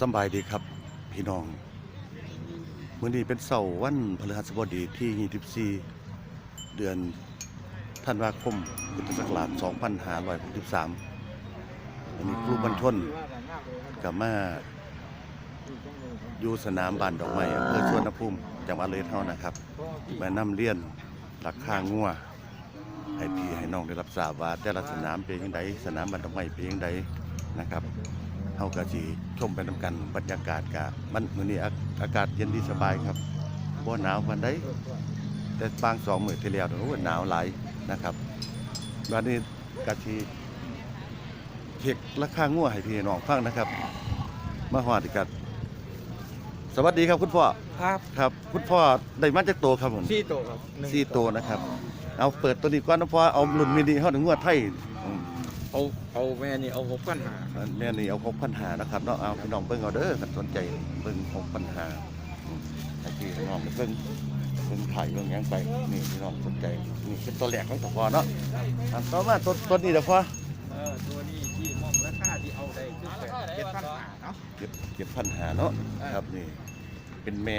สบายดีครับพี่น้องมื้อนี้เป็นเสาร์วันพฤหัสบดีที่ 24 เดือนธันวาคมพุทธศักราช2563อันนี้ครูบัญชนกับมาอยู่สนามบ้านดอกไม้อำเภอสวนภูมิจังหวัดเลยเท่านะครับมานำเรียนหลักค่างัวให้พี่ให้น้องได้รับทราบว่าแต่ละสนามเป็นยังไงสนามบันดอกไม้เป็นยังไงนะครับ เฮาก็สิชมไปนำกันบรรยากาศกะมันมื้อนี้อาอากาศเย็นดีสบายครับบ่หนาวปานใดแต่บางสองมื้อที่แล้วโอ้หนาวหลายนะครับวันนี้ก็สิเช็คราคางัวให้พี่น้องฟังนะครับ มาฮอดอีกครับสวัสดีครับคุณพ่อครับครับ คุณพ่อได้มาจากโตครับผมสี่โตวครับหนึ่งสี่โตนะครับ เอาเปิดตัวนี้ก่อนนะพ่อเอารุ่นมินิเฮาถึงงวดไทยอืม เอาเอาแม่นี่เอาหกพันหาแม่นี่เอา6ปัญหานะครับเนาะเอาพี่น้องเบิ่งเอาเด้อคันสนใจเบิ่ง6ปัญหาอืมให้พี่น้องเบิ่งเบิ่งถ่ายเบิ่งหยังไปนี่พี่น้องสนใจนี่เป็นตัวแรกของตะพอเนาะอันต่อมาตัวตัวนี้เด้อพ่อเออตัวนี้ที่มองราคาที่เอาได้คือแปดเจ็ดพันหาเนาะเก็บเก็บปัญหาเนาะเออครับนี่ เป็นแม่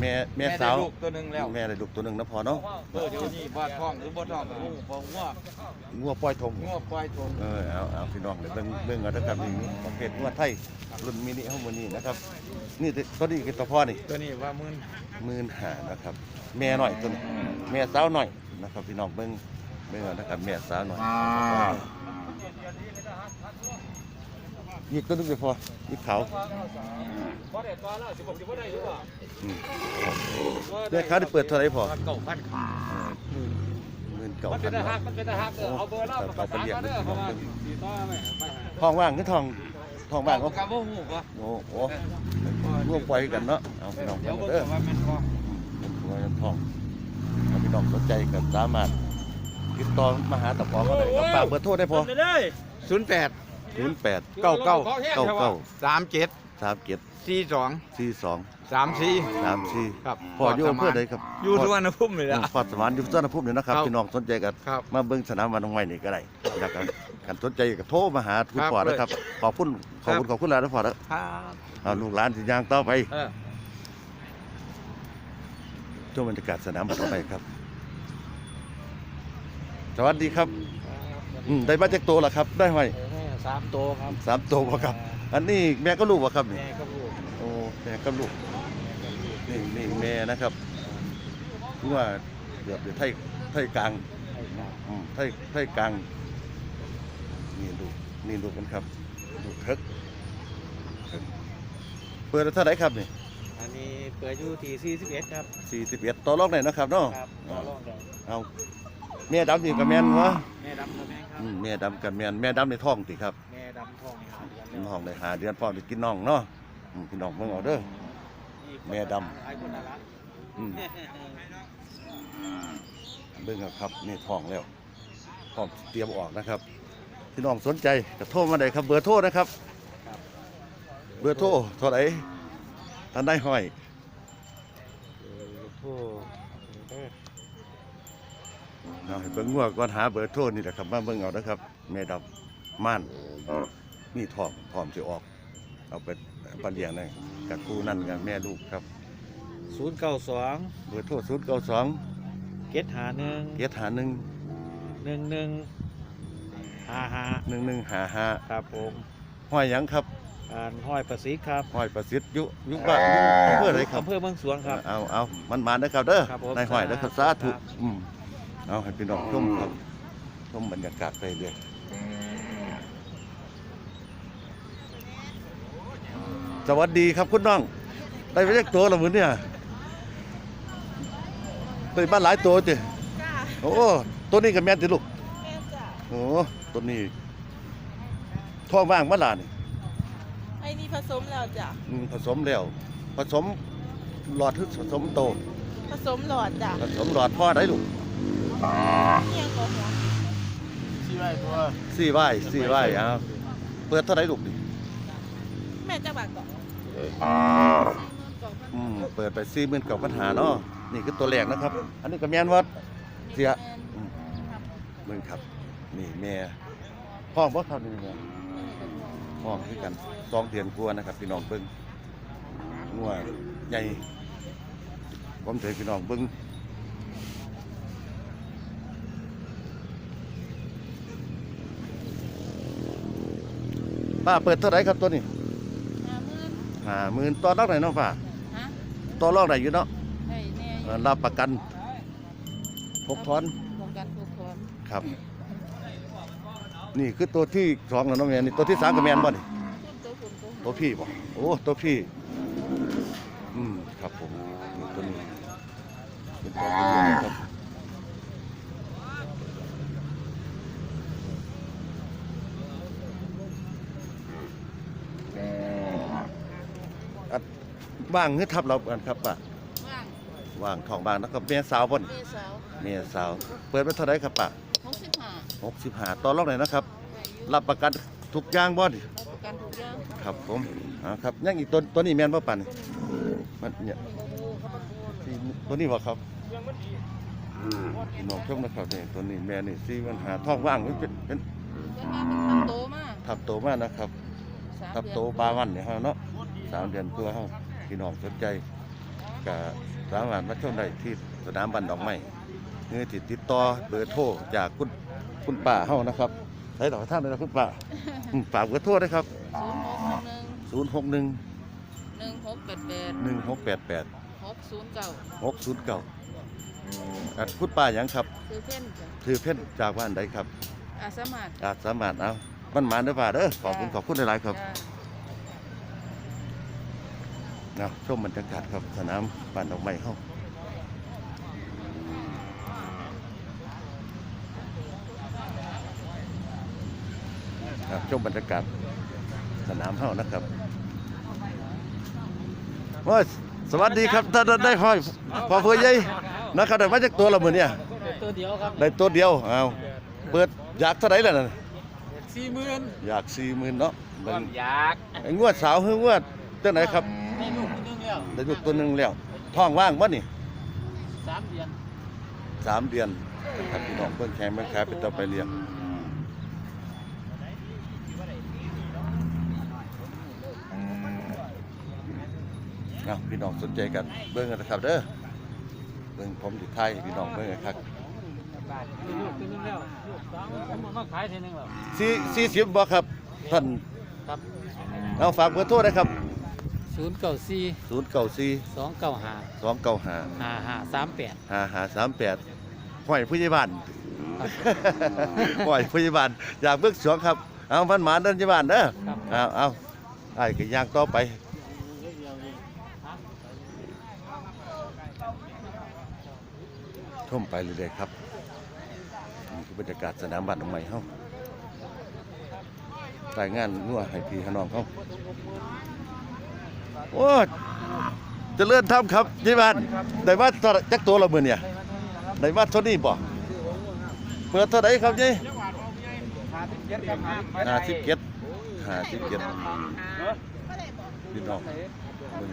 แม่แม่ได้สาวลูกตัวหนึ่งแล้วแม่ได้ลูกตัวหนึงนะพ่อเนาะเออเดี๋ยวนี้บ่ท้องหรือบ่ท้องงูบ่งัวงัวปล่อยทง งัวปล่อยทงเออเอาเอาพี่น้องเดี๋ยวเบิ่งเบิ่งเอาเด้อครับนี่ประเภทนวดไทยรุ่นมินิเฮามื้อนี้นะครับ นี่ตัวนี้คือตัวพ่อนี่ ตัวนี้ว่าหมื่นหมื่นห้านะครับ แม่หน่อยตัวนี้แม่สาวหน่อยนะครับพี่น้องเบิ่งเบิ่งเอานะครับแม่สาวหน่อย อีกตัวหนึงเดี๋ยวพออีกเขาบ่ได้ตัวละสิบหกสิบบ่ได้หรือเปล่าอืมเดี๋ยวเขาได้เปิดเท่าไหร่พอเก้าพันขาหมื่นเก่ามันพัเป็นนเนาะฮักมันเป็นฮักเออเอาเบอร์เราประสานมาเด้อเพราะว่าสิต่อไหมไปหาทองว่างคือทองทองว่างก็ก็กับบ่ฮู้บ่โอ้โหร่วมปล่อยกันเนาะเอาพี่น้องเดี๋ยวเบิ่งเบิ่เอางเด้อว่าแม่นบ่ตัวเงินทองถ้าพี่น้องสนใจก็สามารถติดต่อมาหาตะปอก็ได้ครับฝากเบอร์โทรได้พอไปเลยศูนย์แปด ศูนย์แปดเก้าเก้าเก้าเก้าสามเจ็ดสามเจ็ดสี่สองสี่สองสามสี่สามสี่ครับพออยู่อำเพื่อใดครับอยู่สุวรรณภูมิเลยพอละพอสมานอยู่สุวรรณภูมิเลยนะครับครับพี่น้องสนใจกันครับมาเบิ่งสนามวันตรงไม้นี่ก็ได้แล้วก็กันสนใจก็โทรมาหาคุณครับพ่อนะครับขอบคุณขอบคุณขอบคุณหลายนะพ่อนะครับเอาลูกหลานสิย่างต่อไปเออช่วงบรรยากาศสนามบัตรไปครับ สวัสดีครับอืมได้มาจากตัวเหรอครับได้ไหม สามตัวครับสามตัวบ่ครับ อันนี้แม่ก็ลูกบ่ครับนี่แม่ก็ลูกโอ้แม่ก็ลูกนี่นี่แม่นะครับว่าเดือบเดือไทยไทยกลางให้ครับ อืมไทยไทยกลางนี่ลูกนี่ลูกมันครับลูกเทิกเทิกเปิดเท่าไหร่ครับนี่อันนี้เปิดอยู่ที่สี่สิบเอ็ดครับสี่สิบเอ็ดต่อรองไหนอยนะครับเนาะครับต่อรองได้เอา แม่ดำนี่กับแม่นวะแม่ดำกับแม่ครับอืมแม่ดำกับแม่นแม่ดำในท้องติครับแม่ดำทองหาเดือนในท้องได้หาเดือนพ่อได้กินน้องเนาะอืมพี่น้องเบิ่งเอาเด้อแม่ดำ ไอ้คนน่ารักอืมเบิ่งเอาครับนี่ท้องแล้วพร้อมเตรียมออกนะครับ พี่น้องสนใจก็โทรมาได้ครับ เบอร์โทรนะครับ เบอร์โทรเท่าไหร่ท่านได้ห้อย โอ้ เอาให้เบิ่งงัวก่อนหาเบอร์โทรนี่แหละครับมาเบิ่งเอานะครับแม่ดำม่านมีท้องพร้อมสิออก เอาไปปันเลี้ยงนั่นกับครูนั่นกับแม่ลูกครับศูนย์เก้าสองเบอร์โทรศูนย์เก้าสองเกตหาหนึ่งเกียรหาหนึ่งหนึ่งหนึ่งห้าห้าหนึ่งหนึ่งหาหาครับผมห้อยหยังครับอ่านห้อยประสิทธิ์ครับห้อยประสิทธิ์อยุยุบ้านอยุอำเภออะไรครับอำเภอเมืองสวงครับ เอาเอามันมานะครับเด้อครับผม นายห้อยนะครับสาธุครับอืม เอาให้พี่น้องชมครับชมบรรยากาศไปเรื่อยสวัสดีครับคุณน้องได้ไปเรียกตัวและมือเนี่ยไปบ้านหลายตัวจิจ้าโอ้ตัวนี้กับแม่นติลูกแม่จ้าโอ้ตัวนี้ท้องว่างมาลานี่ไอ้นี่ผสมแล้วจ้ะอืมผสมแล้วผสมหลอดคือผสมโต ผสมหลอดจ้ะผสมหลอดพ่อได้ลูก เที่ยงกว่าหัวสี่ไรตัวสี่ใบสี่ใบเอาเปิดเท่าไหรลูกดิแม่จะบากก่อนอืมเปิดไปสี่หมื่นเก้าพันหาเนาะนี่คือตัวแรกนะครับ อันนี้ก็แม่นวัดเสียอืมเบิ่งครับ นี่แม่ห้องบ่ครับนี่แม่ห้องคือกันสองเดือนกว่านะครับพี่น้องเบิ้งงัวใหญ่ผมเจอพี่น้องเบิ้ง ป้าเปิดเท่าไหร่ครับตัวนี้ห้าหมื่นห้าหมื่นต่อรองไหนเนาะป้าฮะต่อรองไหนอยู่เนาะให้แน่เอ่อรับประกันพกทอนป้องกันทุกคนครับ นี่คือตัวที่สองแล้วเน้องแมนนี่ตัวที่สามกับแมนบ่นี่ตัวคุณตัวตัวพี่บ่โอ้ตัวพี่อืมครับผมนี่ตัวนี้เป็นตัวที่เลี้ยงครับอัด ว่างคือทับเรากันครับป่ะว่างว่างทองบางแล้วก็แม่สาวบ่นเมษาแม่สาว เปิดไปเท่าไหร่ครับป่ะหกสิบห้าหกสิบห้าต่อรองไหนอยนะครับได้อยู่รับประกันทุกอย่างบ่นี่รับประกันทุกอย่างครับผมอ่าครับยังอีกตัวตัวนี้แม่นบ่ปันนี่มันเนี่ยที่ตัวนี้บ่ครับพี่น้องชมนะครับนี่ตัวนี้แม่นี่ซีมันหาท้องว่างมันเป็นเป็นเพื่อนมาเป็นทับโตมากทับโตมากนะครับสามทับเดือนโตปลาวันเนี่ยเฮาเนาะสามเดือนตัวเฮา พี่น้องสนใจก็สามารถมาชมได้ที่สนามบันดอกไม้นี่ติดติดต่อเบอร์โทรจากคุณคุณป้าเฮานะครับใช้ดอกท่านเลยนะคุณป้าอืมฝากเบอร์โทรด้วยครับศูนย์หกหนึ่ง061หนึ่งหกแปดแปดหนึ่งหกแปดแปดหกศูนย์เก้าหกศูนย์เก้าอัดคุณป้าหยังครับ คือเส้นจ้ะถือเพ่นจากบ้านใดครับ อาสามัครอาจสามารถเอามันหมานเด้อป้าเด้อขอบคุณขอบคุณหลายๆครับ จ้า เอาชมบรรยากาศครับสนามบ้านดอกไม้เฮาครับชมบรรยากาศสนามเฮานะครับโอ้ยสวัสดีครับท่านได้ห้อยพอเพื่อใหญ่นะครับได้มาจากตัวละมื้อเนี่ยตัวเดียวครับได้ตัวเดียวเอาเปิดอยากเท่าไหร่ล่ะนั่นสี่หมื่นอยาก40,000เนาะคเบิ่วางมอยากไอ้งวดสาวเฮืองวดจังไหนครับให้ลูกคนนึง แล้วได้ลูกตัวหนึงแล้วท้องว่างบ่นี่สามเดือนสามเดือนครับพี่น้องเพิ่งแข่งเพิ่งขายเป็นตัวไปเลี้ยงเอาพี่น้องสนใจกันเบิ่งกันนะครับเด้อเบิ่งผมอยู่ไทยพี่น้องเบิ่งกันครับมีลูกคนนึงแล้วลูกสองผมเอามาขายทีนึงแล้วสี่สี่สิบบ่ครับท่านครับเอาฝากเบอร์โทรนะครับ ศูนย์เก้าสี่ศูนย์เก้าสี่สองเก้าห้าสองเก้าห้าห้าห้าสามแปดห้าห้าสามแปดห้อยผู้ใหญ่บ้านห้อยผู้ใหญ่บ้านอยากเบิกสวงครับ เอาพันหมาเดินที่บ้านเด้อครับเอาเอาไอ้ก็ย่างต่อไปชมไปเรื่อยๆครับนี่คือบรรยากาศสนามบัตรใหม่เฮารายงานนัวให้พี่ให้น้องเขา โอ้เจะเลื่อนทำครับยี่บานได้ว่าเท่าไหร่จักตัวละหมื่นเนี่ยได้ว่าเท่านี้บ่เปิดเท่าไหร่ครับยี่ห้าสิบเก็ดห้าสิบเก็ดพี่น้องเบิ่ง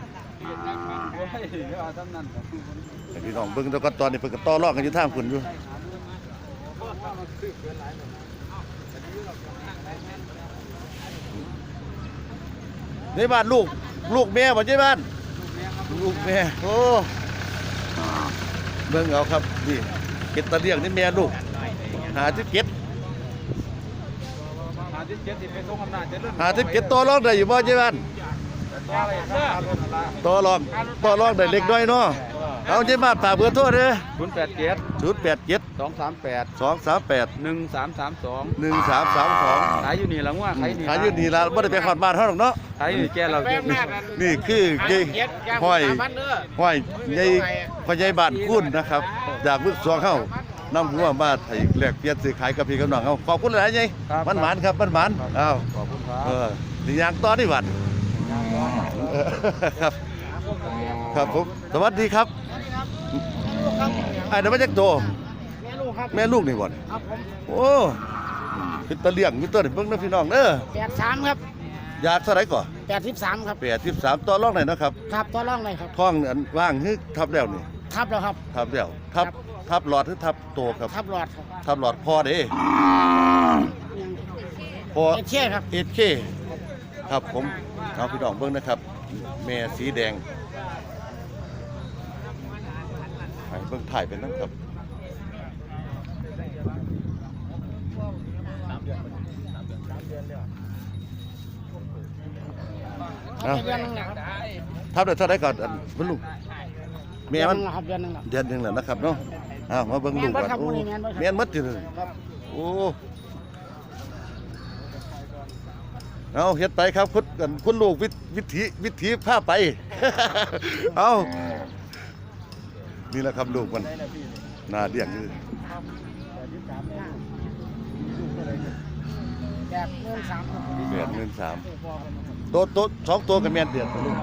พี่น้องเบิ่งแล้วก็ตอนนี้เพิ่นก็ต่อรองกันอยู่ท่างคุณอยู่ในบ้านลูก ลูกแม่บ่ใช่บ้าน ลูกแม่โอ้เบิ่งเอาครับนี่เก็ดตะเลียงนี่แม่ลูกหาที่เก็ดหาที่เจ็ดที่เป็นตรงอำนาจจะเลื่อนหาที่เก็ดต่อรองได้อยู่บ่ใช่บ้านตัวอะไรครับต่อรองต่อรองได้เล็กน้อยเนาะ เอาใช่บ้านฝากเบอร์โทรเด้อศูนย์แปดเจ็ด087สองสามแปด238หนึ่งสามสามสอง1332ขายอยู่นี่ละง่วขายนี่ขายอยู่นี่ล่ะบ่ได้ไปขอดบ้านเฮาหรอกเนาะขายอยู่นี่แกเราเจ็ดนี่คือเกห้อยห้อยใหญ่พ่อใหญ่บ้านคุณนะครับจากบึกสวงเฮานำหัวมาให้แลกเปลี่ยนซื้อขายกับพี่กับน้องเฮาขอบคุณหลายๆใหญ่มันหมานครับมันหมานอ้าวขอบคุณครัเอบอสิย่างต่อนี่บัดเออครับ ครับผมสวัสดีครับ ไอ้เดี๋ยวมาจากโต แม่ลูกครับแม่ลูกนี่บ่นครับผมโอ้เป็นตะเลี่ยงมีตัวนี่เบิ่งนะพี่น้องเด้อแปดสามครับอยากเท่าไหร่ก่อนแปดสิบสามครับ83ต่อรองไหนอยเนาะครับครับตัวร่องเลยครับท้องอันว่างฮึทับแล้วนี่ทับแล้วครับ ทับแล้วทับครับ ทับหลอดหรือทับโตครับ ทับหลอดครับทับหลอดพอเด้พอ เอเช่ครับ เอเคครับผมเอาพี่น้องเบิ่งนะครับ แม่สีแดงให้ เบิ่งถ่ายเป็นนั่นครับเอาไปเดือนหนึงแล้วครับทับได้เท่าไดก่อนอันคุณลุงแม่มันเดือนหนึงแล้วครับเดือนหนึงแล้วเดือนหนึงแล้วนะครับเนาะอ้าวมาเบิ่งลุงก่อนแม่นบ่ครับโอ้มื้อนี้แม่แม่นนหบ่มครับดอยู่เลยครับโอ้เอาเฮ็ดไปครับคุณกันคุณลูกวิวิถีวิถีพาไป เอา นี่แหละครับลูกมันน่าเลี้ยงอยู่แบบเงินสามครับเดือนหนึ่งสามตัวตัวสองตัวกับแม่นเดือนพ่อลุง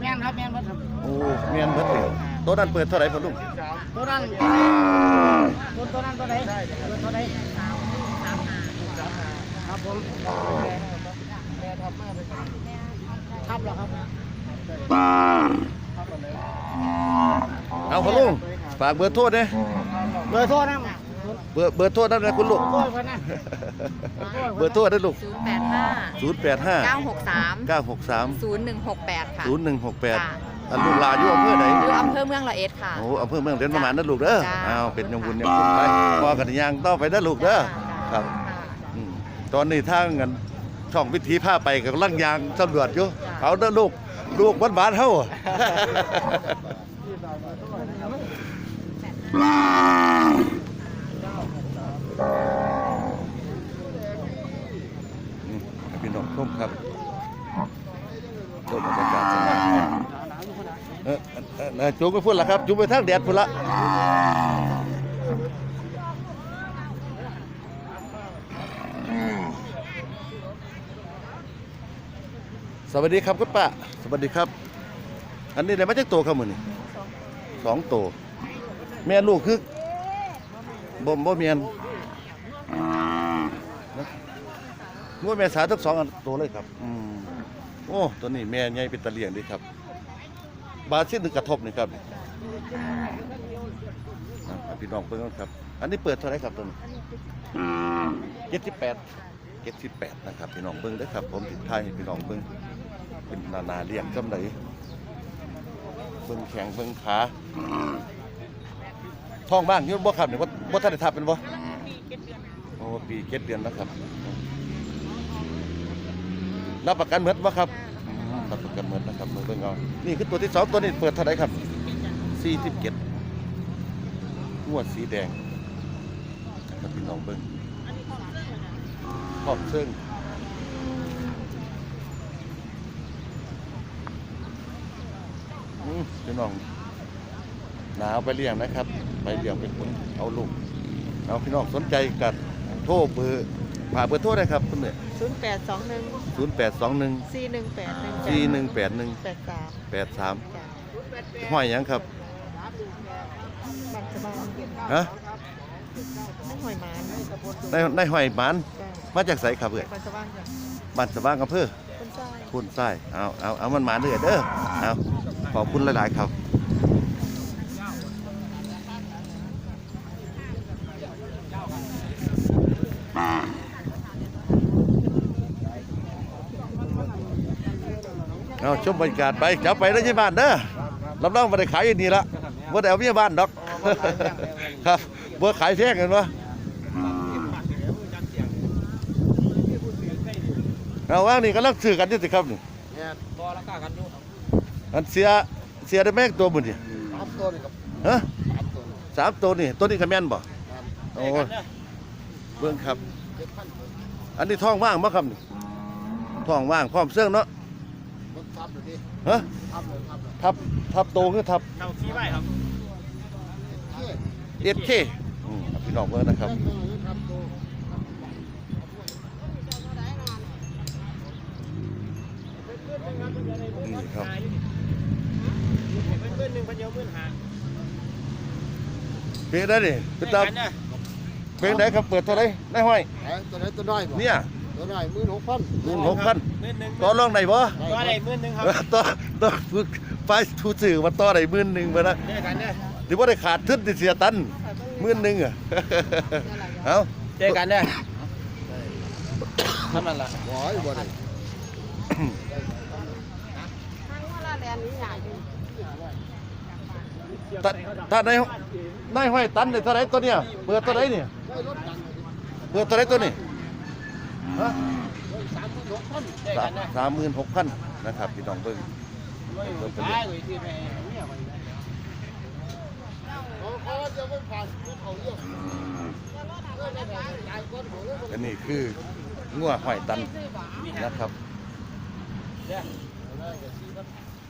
แม่นครับแม่นบ่ครับโอ้แม่นเบิดเดือนตัวนั้นเปิดเท่าไหร่พ่อลุงตัวนั้นตัวตัวนั้นตัวไหนตัวตัวไหนครับผมครับเหรอครับ เอาพ่อลุงฝากเบอร์โทษเด้เบอร์โทรนะเบอร์เบอร์โทษนั่นนะคุณลูกโทรเพิ่นนะเบอร์โทษนะลูกศูนย์แปดห้า085เก้าหกสาม963ศูนย์หนึ่งหกแปดค่ะ0168อันลูกหลานอยู่อำเภอไหนอยู่อำเภอเมืองละเอ็ดค่ะ โอ้อำเภอเมืองเด่นประมาณนั้นลูกเด้อจ้าอ้าวเป็นยังบุญยังคุณไปพอกันย่างต่อไปเด้อลูกเด้อครับอืมตอนนี้ทางกันช่องวิถีผ้าไปกับลังยางตำรวจอยู่เอาเด้อลูกลูกบ้านๆเฮาอืม พี่น้องชมครับชมบรรยากาศสนามเออเออเออจูงไปพุ่นละครับจูงไปทางแดดพุ่นละสวัสดีครับคุณป้าสวัสดีครับ อันนี้ได้มาจากโตครับมือนี่สองโต แม่ลูกคือบ่มบ่เมียนงวดแม่สาทั้งสองอันตัวเลยครับอืมโอ้ตัวนี้แม่ใหญ่เป็นตะเลียงดีครับ บาทสิ้นหนึ่งกระทบนี่ครับอะพี่น้องเพิ่งครับ อันนี้เปิดเท่าไหรครับตัวนี้เจ็ดสิบแปดเจ็ดสิบแปดนะครับพี่น้องเบิ้งเด้อครับ ผมติดไทายให้พี่น้องเบิ้งเป็นนานาเลี้ยงจำไดเบิ้งแข็งเบิ้งขา ท้องบ้างอยุ่บ่ครับเนี่ยว่บ่ท่านได้ทับเป็นบ่โอ้ปีเจ็ดเดือนแล้วครับรับประกันเหมือนว่ครับอืมรับประกันเหมือนนะครับมือเบิ่งเอานี่คือตัวที่สองตัวนี้เปิดเท่าไหร่ครับสี่สิบเจ็ดงวดสีแดงนะครับพี่น้องเบิ่งขอบเชิงอืมพี่น้อง หนาวไปเลี้ยงนะครับ ไปเลี้ยงเป็นคนเอาลูกเอาพี่น้องสนใจกัดโทรเบอร์ผ่ากเบอร์โทรได้ครับคุณเนี่ยศูนย์แปดสองหนึ่งศูนย์แปดสองหนึ่งสี่หนึ่งแปดหนึ่งสี่หนึ่งแปดหนึ่งแปดสามแปดสามจ้ะห้อยหยังครับบัตรสบายฮะไม่หอยหมานได้ได้ห้อยหมันจ้ะมาจากไสครับเอ่ยบัตรสบายจ้ะบ้านสว่างอำเภอคนใจคุณไส้เอาเอาเอามันหมาเด้อเด้อเอาขอบคุณหลายๆครับ เอาชมบรรยากาศไปจับไปแล้วยี่บ้านเด้อรับรองมาได้ขายอยู่นี่ละว่าแต่เอาเมียบ้านดอกครับบ่ขายแพงเห็นปะเอาว่างนี่ก็ลักซื้อกันอยู่สิครับนี่ต่อราคากันอยู่อันเสียเสียได้แม่งตัวบุญนี่สามตัวนี่ครับฮะสามตัวสามตัวนี่ตัวนี้ขแม่นบ่โอ้ยเบิ่งครับเจ็ดพันอันนี้ท้องว่างบ่ครับนี่ท้องว่างพร้อมเสื่องเนาะรถ ทับเลยดิฮะทับเลยทับเลยทับทับโตคือทับเราขี้ไว้ครับเอ็ดเคอืมเอาพี่น้องเบิ่งนะครับทับตัวนี่ครับเป็นเพื่อนหนึ่งพันเดียวเพื่อนหาเพลงได้นี่เป็นตามเพลงได้ครับเปิดเท่าไหร่ได้ห้อยตัวไหนตัวน้อยบ่เนี่ย ตัวน้อยหมื่นหกพันหมื่นหกพันหมื่นหนึ่งต่อรองได้บ่ตัวไหนหมื่นหนึ่งครับเออต่อต่อฝึกไปทูสื่อมาต่อได้หมื่นหนึ่งมานะเจอกันเนี่ยหรือว่าได้ขาดทุนที่เสียตันหมื่นหนึ่งอะเอาเจอกันเนี่ยทำนั่นล่ะบ่อยบ่ได้ทางว่าละแลนนี้ใหญ่อยู่ตัดตัดในในห้อยตันเนี่ยเท่าไหรตัวเนี่ยเปิดตัวไหนเนี่ยเปิดตัวไหนตัวนี้ ฮะสามหมื่นหกพันนะครับพี่น้องเบิ้งเบิ่งไปเลยอันนี้คืองัวห้อยตันนะครับ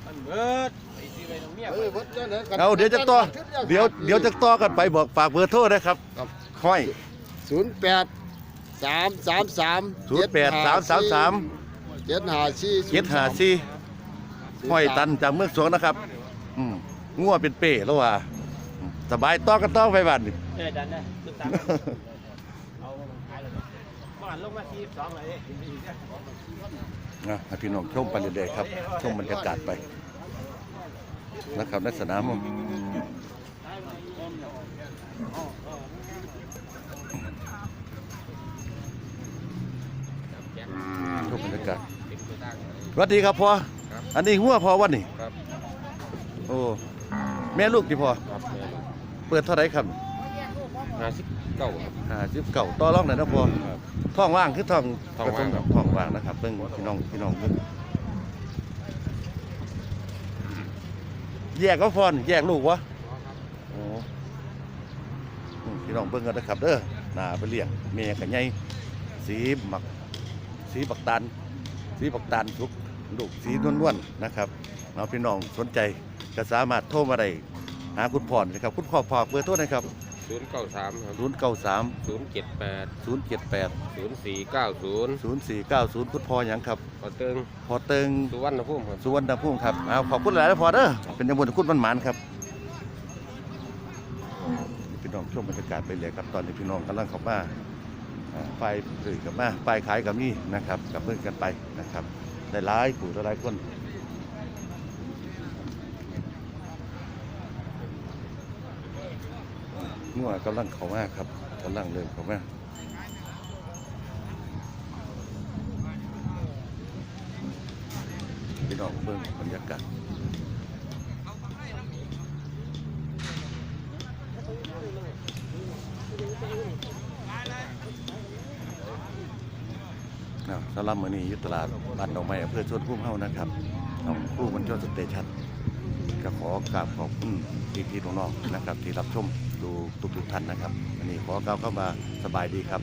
มันเบิดไอ้ที่ไปตรงเนี้ยเอาเดี๋ยวจะต่อเดี๋ยวเดี๋ยวจะต่อกันไปบอกฝากเบอร์โทรนะครับห้อยศูนย์แปด สามสามสามศูนย์แปดสามสามสามเจ็ดห้าสี่เจ็ดหาสี่ห้อยตันจากเมืองสวงนะครับอืมงัวเป็นเป้แล้วว่าอืมสบายต่อกันต่อไปบ้านนี่เออดันได้ตึกตามเอาขายเลยบ้านลงมาทีสองเลยนะให้พี่น้องชมไปเรื่อยๆครับชมบรรยากาศไป นะครับในสนาม ชมบรรยากาศสวัสดีครับพ่ออันนี้หัวพ่อวันนี่ครับ โอ้แม่ลูกที่พ่อครับเปิดเท่าไหรครับห้าสิบเก้าห้าสิบเก่าต่อรองหน่อยนะพ่อท้องว่างคือท้องท้องว่างครับท้องว่างนะครับเบิ่งพี่น้องพี่น้องเบิ่งแยกก็พอนแยกลูกวะโอ้อืมพี่น้องเบิ่งกันนะครับเด้อหน้าไปเลี้ยงแม่กับใหญ่สีหมัก สีบักตาลสีบักตาลสุกลูกสีนวลๆนะครับเอาพี่น้องสนใจก็สามารถโทรมาได้หาคุณพ่อนะครับ คุณพ่อฝากเบอร์โทรนะครับศูนย์เก้าสามครับศูนย์เก้าสามศูนย์เจ็ดแปดศูนย์เจ็ดแปดศูนย์สี่เก้าศูนย์ศูนย์สี่เก้าศูนย์คุณพ่อหยังครับพอเติงพอเติง สุวรรณภูมิครับ สุวรรณภูมิครับเอาขอบคุณหลายๆนะพอเด้อ เป็นยังบุญคุณมันหมานครับ พี่น้องช่วงบรรยากาศไปเลยครับ ตอนนี้พี่น้องกำลังเข้ามา อ่าไฟสื่อกับมาไฟขายกับนี่นะครับกับเพื่อนกันไปนะครับได้หลายผู้หลายคนงัวกำลังเข้ามาครับกำลังเริ่มเข้ามาพี่น้องเบิ่งบรรยากาศ สำหรับมื้อนี้อยู่ตลาดบ้านดอกไม้อำเภอชนพุ่มเฮานะครับของผู้บรรจนสเตชันก็ขอกราบขอบคุณพี่ที่น้องๆนะครับ ที่รับชมดูทุกทุกท่านนะครับวันนี้ขอกล่าวเข้ามาสบายดีครับ